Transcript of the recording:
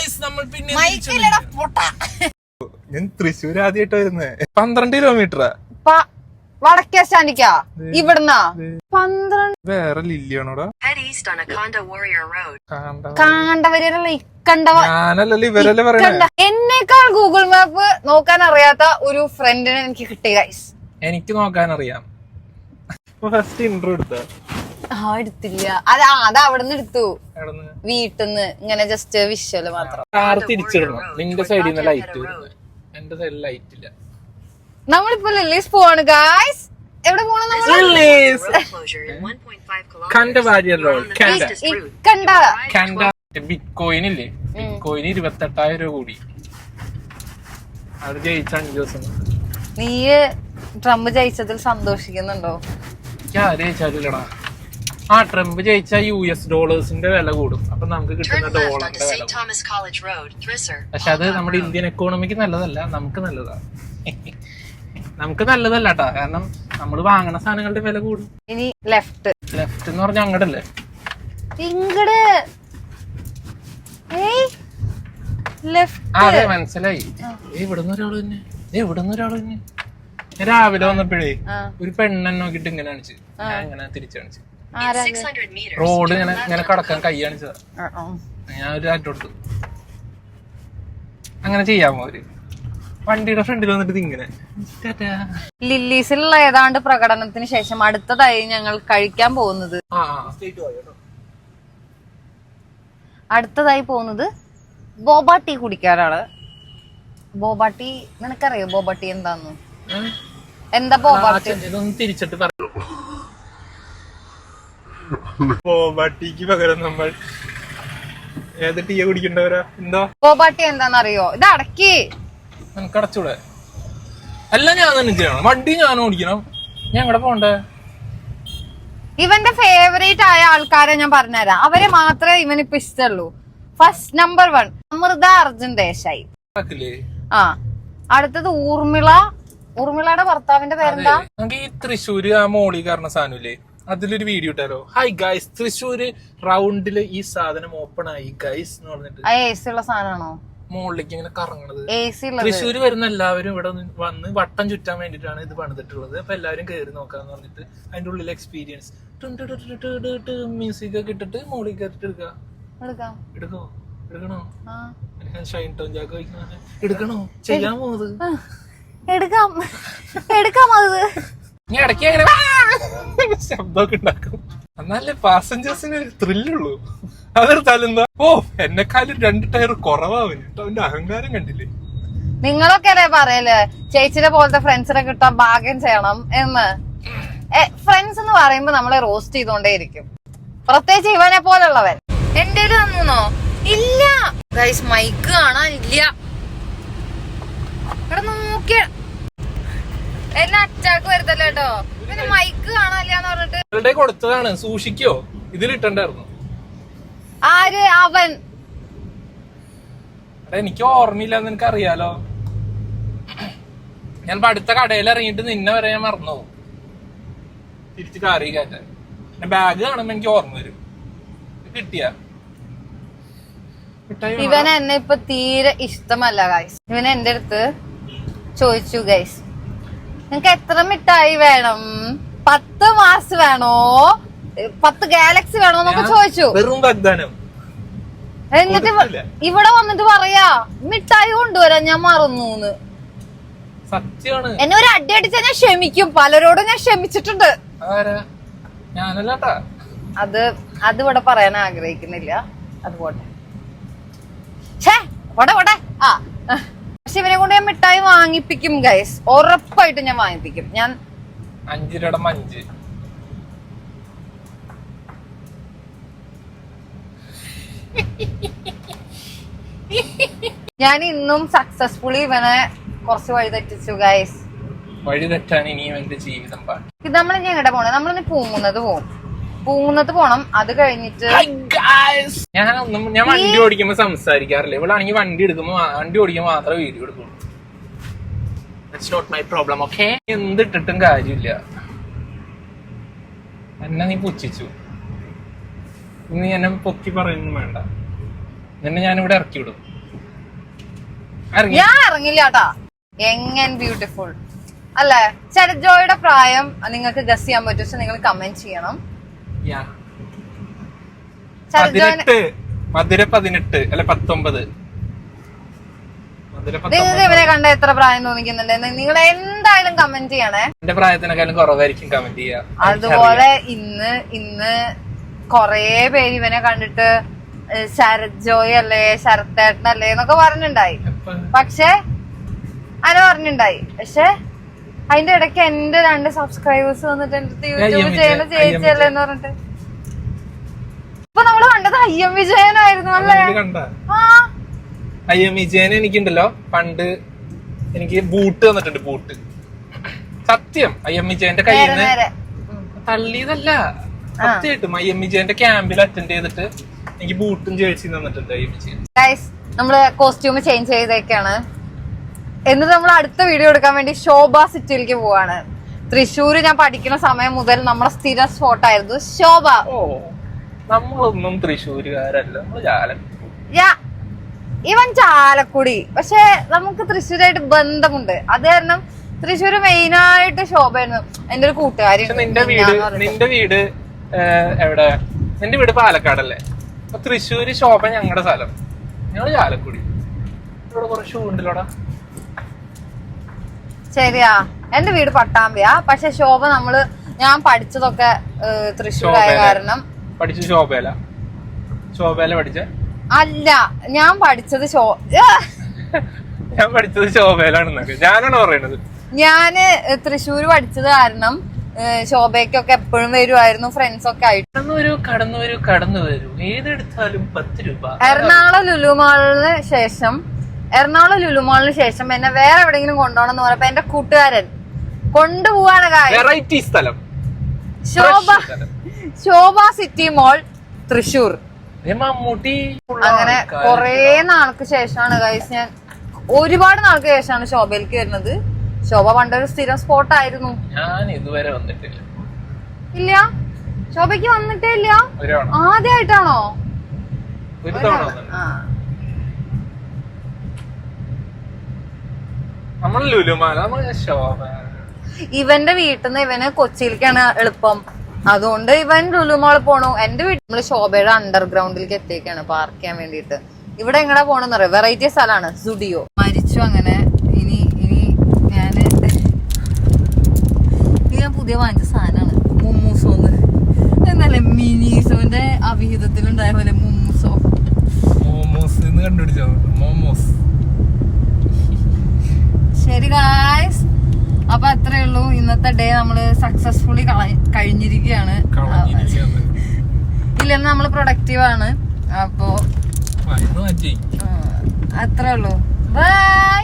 Guys നമ്മൾ പിന്നെ ഞാൻ തൃശ്ശൂർ ആദ്യമായിട്ട് വരുന്നേ. പന്ത്രണ്ട് കിലോമീറ്റർ പ- വടക്കേ സ്റ്റാൻഡിക്കാ. ഇവിടുന്നാ. പന്ത്രണ്ട് വേറെ ലില്ലിയാണോടാ? Head east on Akonda Warrior Road. കാണ്ട കാണ്ടവരല്ല ഇക്കണ്ടവ. ഞാനല്ലല്ലോ ഇവരല്ലേ പറയണേ. കണ്ട എന്നേക്കാൾ ഗൂഗിൾ മാപ്പ് നോക്കാൻ അറിയാത്ത ഒരു ഫ്രണ്ടിനെ എനിക്ക് കിട്ടി ഗൈസ് എനിക്ക് നോക്കാൻ അറിയാം ഫസ്റ്റ് ഇന്റർവ്യൂ എടുത്ത ആ എടുത്തില്ല. അത് ആ, അത് അവിടെ എടുത്തു. വീട്ടിന്ന്. ഇങ്ങനെ ജസ്റ്റ് വിഷ്വൽ മാത്രം. കാർ തിരിച്ചിടണം നിന്റെ സൈഡിൽ നിന്ന് ലൈറ്റ് വരുന്നത് എന്റെ സൈഡിൽ ലൈറ്റ് ഇല്ല. നമ്മളിപ്പോ ലില്ലീസ് പോവാണ് ഗായ്സ് എവിടെ പോണ നമ്മൾ Road closure in 1.5 kilometers. കണ്ട ഭാര്യല്ലോ കണ്ട. ഇക്കണ്ട കണ്ട. ബിറ്റ്കോയിൻ ഇല്ലേ? ബിറ്റ്കോയിൻ ഇരുപത്തെട്ടായിരം രൂപ കൂടി. അത് ജയിച്ച അഞ്ചു ദിവസം. നീ ട്രംപ് ജയിച്ചതിൽ സന്തോഷിക്കുന്നുണ്ടോ? എനിക്ക് ആര് ജയിച്ചാലില്ലടാ ആ ട്രംപ് ജയിച്ച യു എസ് ഡോളേഴ്സിന്റെ വില കൂടും. അപ്പൊ നമുക്ക് കിട്ടുന്ന ഡോളറിന്റെ വില കൂടും. പക്ഷെ അത് നമ്മുടെ ഇന്ത്യൻ എക്കോണമിക്ക് നല്ലതല്ല നമുക്ക് നല്ലതാണ് നമുക്ക് നല്ലതല്ല കേട്ടോ കാരണം നമ്മൾ വാങ്ങണ സാധനങ്ങളുടെ വില കൂടും. ഇനി ലെഫ്റ്റ് ലെഫ്റ്റ് എന്ന് പറഞ്ഞാൽ അങ്ങടല്ലേ ഇങ്ങട്. അതെ മനസ്സിലായി. ഇവിടുന്ന് ഒരാൾ തന്നെ ഏ ഇവിടുന്ന് ഒരാൾ തന്നെ രാവിലെ വന്നപ്പോഴേ ഒരു പെണ്ണെ നോക്കിട്ട് ഇങ്ങനെ കാണിച്ചു. ഞാൻ ഇങ്ങനെ തിരിച്ചു കാണിച്ചു. ആരാ In 600 meters. റോഡ് ഇങ്ങനെ ഇങ്ങനെ കടക്കാൻ കൈ കാണിച്ചതാ ആ, ആ. ഞാൻ ഒരു അറ്റ കൊടുത്തു. അങ്ങനെ ചെയ്യാമോ അവർ? വണ്ടിയുടെ ഫ്രണ്ടിൽ വന്നിട്ട് ഇങ്ങനെ. ലില്ലീസിലുള്ള ഏതാണ്ട് പ്രകടനത്തിന് ശേഷം അടുത്തതായി ഞങ്ങൾ കഴിക്കാൻ പോകുന്നത്. അടുത്തതായി പോകുന്നത് ബോബ ടീ കുടിക്കാനാണ്. ബോബ ടീ നിനക്കറിയോ ബോബ ടീ എന്താന്ന്? എന്താ ബോബ ടീ? തിരിച്ചിട്ട് ബോബാട്ടിക്ക് പകരം നമ്മൾ ഏത് ടീ കുടിക്കണ്ടവരാ? എന്താ? ബോബ എന്താണെന്നറിയോ? ഇത് അടക്കി. നമുക്ക് അടച്ചൂടെ? അല്ല ഞാൻ തന്നെ ചെയ്യണം. വണ്ടി ഞാൻ ഓടിക്കണം. ഞാൻ എവിടെ പോണ്ടേ ഇവന്റെ ഫേവറേറ്റ് ആയ ആൾക്കാരെ ഞാൻ പറഞ്ഞുതരാം. അവരെ മാത്രമേ ഇവനിപ്പോ ഇഷ്ടമുള്ളൂ. First number one Amrita Arjun Desai. ആ. അടുത്തത് ഊർമിള. ഊർമിളയുടെ ഭർത്താവിന്റെ പേരെന്താ? നമുക്ക് ഈ തൃശ്ശൂര് ആ മോളി കാരണം സാധനമില്ലേ? അതിലൊരു വീഡിയോ ഇട്ടാലോ? ഹായ് ഗൈസ് തൃശ്ശൂര് റൗണ്ടിൽ ഈ സാധനം ഓപ്പൺ ആയി ഗൈസ് എന്ന് പറഞ്ഞിട്ട്. ഉള്ള സാധനമാണോ മുകളിലേക്ക് ഇങ്ങനെ കറങ്ങണത്. തൃശ്ശൂര് വരുന്ന എല്ലാവരും ഇവിടെ വന്ന് വട്ടം ചുറ്റാൻ വേണ്ടിട്ടാണ് ഇത് പണിതിട്ടുള്ളത്. അപ്പൊ എല്ലാവരും കയറി നോക്കാന്ന് പറഞ്ഞിട്ട് അതിന്റെ ഉള്ളിൽ എക്സ്പീരിയൻസ് മ്യൂസിക് ഒക്കെ ഇട്ടിട്ട് മുകളിൽ കയറിട്ട് എടുക്കാം. എടുക്കോ. എടുക്കണോ? ഷൈൻ ടോൺ ജാക്ക് എടുക്കണോ? ചെയ്യാൻ പോകുന്നത്. എടുക്കാം. എടുക്കാം അത്. ഞാൻ ഇടയ്ക്ക് അങ്ങനെ ശബ്ദമൊക്കെ ഉണ്ടാക്കും. എന്നാലേ പാസഞ്ചേഴ്സിന് ഒരു ത്രില്ലുള്ളൂ അതൊരു എന്താ? ഓ എന്നെക്കാളും രണ്ട് ടയർ കുറവാവും കേട്ടോ അവന്റെ അഹങ്കാരം കണ്ടില്ലേ? നിങ്ങളൊക്കെ അല്ലേ പറയല്ലേ ചേച്ചിയുടെ പോലത്തെ ഫ്രണ്ട്സിനെ കിട്ടാൻ ഭാഗ്യം ചെയ്യണം എന്ന്. ഫ്രണ്ട്സ് എന്ന് പറയുമ്പോ നമ്മളെ റോസ്റ്റ് ചെയ്തോണ്ടേ ഇരിക്കും പ്രത്യേകിച്ച് ഇവനെ പോലുള്ളവൻ. എന്റെ തന്നോ ഇല്ല. ഗൈസ് മൈക്ക് കാണാനില്ല. ഇവിടെ നോക്കിയ എന്നെ അറ്റാക്ക് വരുത്തല്ലോ കേട്ടോ? മൈക്ക് പറഞ്ഞിട്ട് കൊടുത്തതാണ്. സൂക്ഷിക്കോ. ഇതിലിട്ടുണ്ടായിരുന്നു ആര്? അവൻ. എടാ എനിക്ക് ഓർമ്മയില്ല നിനക്ക് അറിയാലോ ഞാൻ അടുത്ത കടയിൽ ഇറങ്ങിയിട്ട് നിന്നെ വരെ ഞാൻ മറന്നു പോകും. തിരിച്ച് കാറി കയറ്റാൻ. പിന്നെ ബാഗ് കാണുമ്പോ എനിക്ക് ഓർമ്മ വരും. കിട്ടിയ? ഇവൻ എന്നെ ഇപ്പൊ തീരെ ഇഷ്ടമല്ല ഗൈസ് ഇവൻ എന്റെ അടുത്ത് ചോദിച്ചു ഗൈസ് നിങ്ങക്ക് എത്ര മിഠായി വേണം? പത്ത് മാസ് വേണോ? പത്ത് ഗാലക്സി വേണോ എന്നൊക്കെ ചോദിച്ചു. വെറും വാഗ്ദാനം. എന്നിട്ട് ഇവ- ഇവിടെ വന്നിട്ട് പറയാ മിഠായി കൊണ്ടുവരാൻ ഞാൻ മറന്നു എന്നെ ഒരു അടി അടിച്ചാൽ ഞാൻ ക്ഷമിക്കും. പലരോടും ഞാൻ ക്ഷമിച്ചിട്ടുണ്ട്. അത് അത് ഇവിടെ പറയാൻ ആഗ്രഹിക്കുന്നില്ല. അതുപോട്ടെ ഛേ പോട്ടെ പോട്ടെ ആ. പക്ഷെ ഇവനെ കൊണ്ട് ഞാൻ മിഠായി വാങ്ങിപ്പിക്കും ഗൈസ് ഉറപ്പായിട്ട് ഞാൻ വാങ്ങിപ്പിക്കും. ഞാൻ അഞ്ച്. ഞാൻ ഇന്നും സക്സസ്ഫുള്ളി ഇവനെ കുറച്ച് വഴി തെറ്റിച്ചു ഗൈസ് വഴി ഇനിയും എന്റെ ജീവിതം ഇത് നമ്മൾ ഇനി എങ്ങടെ പോണേ? നമ്മളിന്ന് പൂങ്ങുന്നത് പോകും പൂങ്ങുന്നത് പോണം. അത് കഴിഞ്ഞിട്ട് ഞാൻ ഒന്നും ഞാൻ വണ്ടി ഓടിക്കുമ്പോ സംസാരിക്കാറില്ല? ഇവളാണെങ്കിൽ വണ്ടി എടുക്കുമ്പോ വണ്ടി ഓടിക്കുമ്പോ മാത്രമേ വീഡിയോ എടുക്കുള്ളൂ. That's not my problem okay എന്തിട്ടിട്ടും കാര്യമില്ല. എന്നെ നീ പുച്ഛിച്ചു. നീ എന്നെ പൊക്കി പറയുന്നു വേണ്ട. നിന്നെ ഞാനിവിടെ ഇറക്കി വിടും. ഞാൻ ഇറങ്ങില്ല കേട്ടാ എങ്ങനെ ബ്യൂട്ടിഫുൾ അല്ലേ? ശരത് ജോയുടെ പ്രായം നിങ്ങൾക്ക് ഗസ് ചെയ്യാൻ പറ്റും പക്ഷെ നിങ്ങൾ കമന്റ് ചെയ്യണം. പതിനെട്ട് മധുര പതിനെട്ട് അല്ലെ പത്തൊമ്പത്. നിങ്ങൾക്ക് ഇവരെ കണ്ട എത്ര പ്രായം തോന്നിക്കുന്നുണ്ട്? നിങ്ങൾ എന്തായാലും കമന്റ് ചെയ്യണേ. എന്റെ പ്രായത്തിനേക്കാളും കുറവായിരിക്കും കമന്റ് ചെയ്യാ. അതുപോലെ ഇന്ന് ഇന്ന് കൊറേ പേര് ഇവനെ കണ്ടിട്ട് ശരത് ജോയ് അല്ലേ ശരത്തേട്ടൻ അല്ലേ എന്നൊക്കെ പറഞ്ഞിണ്ടായി. പക്ഷേ അങ്ങനെ പറഞ്ഞിണ്ടായി. പക്ഷെ അതിന്റെ ഇടയ്ക്ക് എന്റെ രണ്ട് സബ്സ്ക്രൈബേഴ്സ് വന്നിട്ട് എന്റെ യൂട്യൂബ് ചെയ്യണ ചെയ്യുന്ന ചേച്ചിയല്ലേ എന്ന് പറഞ്ഞിട്ട്. ഇപ്പൊ നമ്മൾ കണ്ടത് അയ്യം വിജയനായിരുന്നു അല്ലേ? I M I M Vijayan എനിക്കുണ്ടല്ലോ. പണ്ട് എനിക്ക് ബൂട്ട് തന്നിട്ടുണ്ട് ബൂട്ട്. സത്യം അയ്യം വിജയന്റെ കയ്യിൽ നിന്ന് തള്ളിയതല്ല. സത്യമായിട്ടും അയ്യം വിജയന്റെ ക്യാമ്പിൽ അറ്റൻഡ് ചെയ്തിട്ട് എനിക്ക് ബൂട്ടും ജേഴ്സിയും തന്നിട്ടുണ്ട് അയ്യം വിജയൻ. നമ്മൾ കോസ്റ്റ്യൂം ചേഞ്ച് ചെയ്തേക്കാണ്. എന്നിട്ട് നമ്മൾ അടുത്ത വീഡിയോ എടുക്കാൻ വേണ്ടി ശോഭ സിറ്റിയിലേക്ക് പോവാണ്. തൃശ്ശൂര് ഞാൻ പഠിക്കുന്ന സമയം മുതൽ നമ്മുടെ സ്ഥിര സ്പോട്ടായിരുന്നു ശോഭ. ഓ. നമ്മളൊന്നും തൃശ്ശൂരുകാരല്ല നമ്മൾ യാ ഇവൻ ചാലക്കുടി. പക്ഷെ നമുക്ക് തൃശ്ശൂരായിട്ട് ബന്ധമുണ്ട്. അത് കാരണം തൃശ്ശൂർ മെയിൻ ആയിട്ട് ശോഭയായിരുന്നു. എന്റെ ഒരു കൂട്ടുകാരി നിന്റെ വീട് നിന്റെ വീട് എവിടെ? നിന്റെ വീട് പാലക്കാടല്ലേ? അപ്പൊ തൃശ്ശൂര് ശോഭ ഞങ്ങളുടെ സ്ഥലം. ഞങ്ങൾ ചാലക്കുടി. ഇവിടെ കുറച്ച് ഉണ്ടല്ലോടാ. ശരിയാ. എന്റെ വീട് പട്ടാമ്പിയാ. പക്ഷെ ശോഭ നമ്മൾ ഞാൻ പഠിച്ചതൊക്കെ തൃശ്ശൂർ തൃശ്ശൂരായ കാരണം പഠിച്ചു ശോഭേല ശോഭേല പഠിച്ച? അല്ല ഞാൻ പഠിച്ചത് ശോ ഞാൻ പഠിച്ചത് ശോഭയിലാണെന്നൊക്കെ ഞാനാണ് പറയണത് ഞാൻ തൃശ്ശൂർ പഠിച്ചത് കാരണം ശോഭയ്ക്കൊക്കെ എപ്പോഴും വരുമായിരുന്നു ഫ്രണ്ട്സ് ഒക്കെ ആയിട്ട്. കടന്നു വരൂ കടന്നു വരൂ കടന്നു വരൂ ഏതെടുത്താലും പത്ത് രൂപ. എറണാകുളം ലുലുമാളിന് ശേഷം എറണാകുളം ലുലുമാളിന് ശേഷം എന്നെ വേറെ എവിടെങ്കിലും കൊണ്ടുപോകണം എന്ന് പറഞ്ഞപ്പോ എന്റെ കൂട്ടുകാരൻ കൊണ്ടുപോവാണ് കാര്യം. വെറൈറ്റി സ്ഥലം. Sobha city mall Thrissur. ദേ മമ്മൂട്ടി അങ്ങനെ. കൊറേ നാൾക്ക് ശേഷമാണ് ഗൈസ് ഞാൻ ഒരുപാട് നാൾക്ക് ശേഷമാണ് ശോഭയിലേക്ക് വരുന്നത്. ശോഭ പണ്ടൊരു സ്ഥിരം സ്പോട്ട് ആയിരുന്നു. ഞാൻ ഇതുവരെ വന്നിട്ടില്ല. ഇല്ല? ശോഭയ്ക്ക് വന്നിട്ടേ ഇല്ല? ആദ്യമായിട്ടാണോ നമ്മൾ ലുലുമാല ശോഭ. ഇവന്റെ വീട്ടിൽ നിന്ന് ഇവന് കൊച്ചിയിലേക്കാണ് എളുപ്പം. അതുകൊണ്ട് ഇവൻ ലുലുമാൾ പോണു. എന്റെ വീട്ടിൽ നമ്മൾ ശോഭയുടെ അണ്ടർഗ്രൗണ്ടിലേക്ക് എത്തിയേക്കാണ് പാർക്ക് ചെയ്യാൻ വേണ്ടിയിട്ട്. ഇവിടെ എങ്ങനെ പോണെന്ന് പറയാം വെറൈറ്റി സ്ഥലമാണ് സുഡിയോ മരിച്ചു അങ്ങനെ. ഇനി ഇനി ഞാൻ ഞാൻ പുതിയ വാങ്ങിച്ച സാധനമാണ്. മുമ്മൂസോന്ന് എന്നല്ലേ? മിനീസോന്റെ അവിഹിതത്തിലുണ്ടായ പോലെ മുമ്മൂസോ. മോമോസ് കണ്ടുപിടിച്ചോ? മോമോസ് ശരി അപ്പൊ അത്രേ ഉള്ളൂ. ഇന്നത്തെ ഡേ നമ്മൾ സക്സസ്ഫുള്ളി കഴിഞ്ഞിരിക്കുകയാണ്. ഇല്ലെന്ന് നമ്മൾ പ്രൊഡക്റ്റീവ് ആണ്. അപ്പോ അത്രേ ഉള്ളൂ. ബൈ